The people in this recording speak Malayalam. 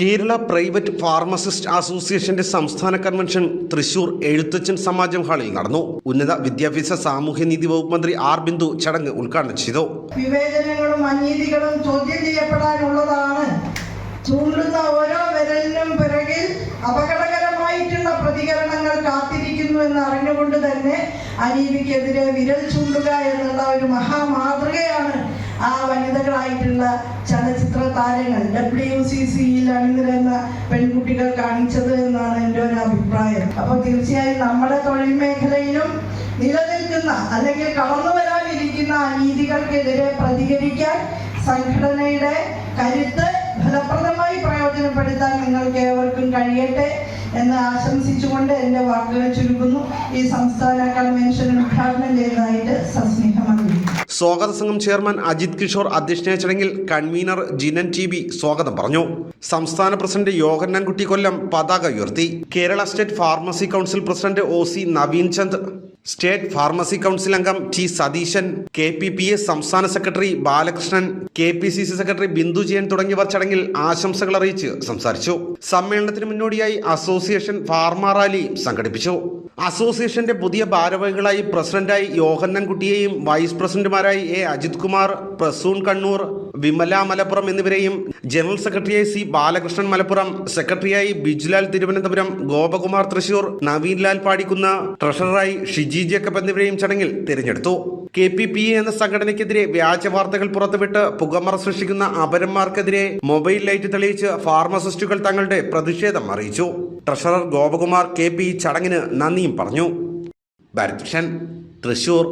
കേരള പ്രൈവറ്റ് ഫാർമസിസ്റ്റ് അസോസിയേഷന്റെ സംസ്ഥാന കൺവെൻഷൻ തൃശൂർ എഴുത്തച്ഛൻ സമാജം ഹാളിൽ നടന്നു. ഉന്നത വിദ്യാഭ്യാസ സാമൂഹ്യനീതി വകുപ്പ് മന്ത്രി ആർ ബിന്ദു ചടങ്ങ് ഉദ്ഘാടനം ചെയ്തു. വിവേചനങ്ങളും അനീതികളും ചോദ്യം ചെയ്യപ്പെടാനുള്ളതാണ്. ചൂണ്ടുന്ന ഓരോ വിരലിനും പിറകിൽ അപകടകരമായിട്ടുള്ള പ്രതികരണങ്ങൾ കാത്തിരിക്കുന്നു എന്ന് അറിഞ്ഞുകൊണ്ട് തന്നെ അനീതിക്കെതിരെ വിരൽ ചൂണ്ടുക എന്നുള്ള ഒരു മഹാമാതൃകയാണ് ആ വനിതകളായിട്ടുള്ള ചലച്ചിത്ര താരങ്ങൾ ഡബ്ല്യു സി സിയിൽ അണിനിരുന്ന പെൺകുട്ടികൾ കാണിച്ചത് എന്നാണ് എന്റെ ഒരു അഭിപ്രായം. അപ്പോൾ തീർച്ചയായും നമ്മുടെ തൊഴിൽ മേഖലയിലും നിലനിൽക്കുന്ന അല്ലെങ്കിൽ കടന്നു വരാനിരിക്കുന്ന അനീതികൾക്കെതിരെ പ്രതികരിക്കാൻ സംഘടനയുടെ കരുത്ത് ഫലപ്രദമായി പ്രയോജനപ്പെടുത്താൻ നിങ്ങൾക്ക് ഏവർക്കും കഴിയട്ടെ. എന്ന് ആശംസിച്ചുകൊണ്ട് എന്റെ വാക്കുകൾ ചുരുക്കുന്നു. ഈ സംസ്ഥാന കൺവെൻഷൻ ഉദ്ഘാടനം ചെയ്തതായിട്ട് സസ്നേഹം സ്വാഗത സംഘം ചെയർമാൻ അജിത് കിഷോർ അധ്യക്ഷനായ ചടങ്ങിൽ കൺവീനർ ജിനൻ ടി ബി സ്വാഗതം പറഞ്ഞു. സംസ്ഥാന പ്രസിഡന്റ് യോഹന്നാൻകുട്ടി കൊല്ലം പതാക ഉയർത്തി. Kerala state pharmacy council president O C Naveen Chand state pharmacy council അംഗം T Satheesan K P P S സംസ്ഥാന secretary Balakrishnan K P C C secretary Bindu Jayan തുടങ്ങിയവർ ചടങ്ങിൽ ആശംസകൾ അറിയിച്ച് സംസാരിച്ചു. സമ്മേളനത്തിന് മുന്നോടിയായി അസോസിയേഷൻ ഫാർമ റാലി സംഘടിപ്പിച്ചു. അസോസിയേഷന്റെ പുതിയ ഭാരവാഹികളായി പ്രസിഡന്റായി യോഹന്നൻകുട്ടിയെയും വൈസ് പ്രസിഡന്റുമാരായി എ അജിത് കുമാർ പ്രസൂൺ കണ്ണൂർ വിമല മലപ്പുറം എന്നിവരെയും ജനറൽ സെക്രട്ടറിയായി സി ബാലകൃഷ്ണൻ മലപ്പുറം സെക്രട്ടറിയായി ബിജുലാൽ തിരുവനന്തപുരം ഗോപകുമാർ തൃശൂർ നവീൻലാൽ പാടിക്കുന്ന ട്രഷററായി ഷിജി ജേക്കബ് എന്നിവരെയും ചടങ്ങിൽ തിരഞ്ഞെടുത്തു. കെ പി പി എന്ന സംഘടനയ്ക്കെതിരെ വ്യാജ വാർത്തകൾ പുറത്തുവിട്ട് പുകമറ സൃഷ്ടിക്കുന്ന അപരന്മാർക്കെതിരെ മൊബൈൽ ലൈറ്റ് തെളിയിച്ച് ഫാർമസിസ്റ്റുകൾ തങ്ങളുടെ പ്രതിഷേധം അറിയിച്ചു. ട്രഷറർ ഗോപകുമാർ കെ പി ചടങ്ങിന് നന്ദിയും പറഞ്ഞു. ഭാരത് തൃശൂർ.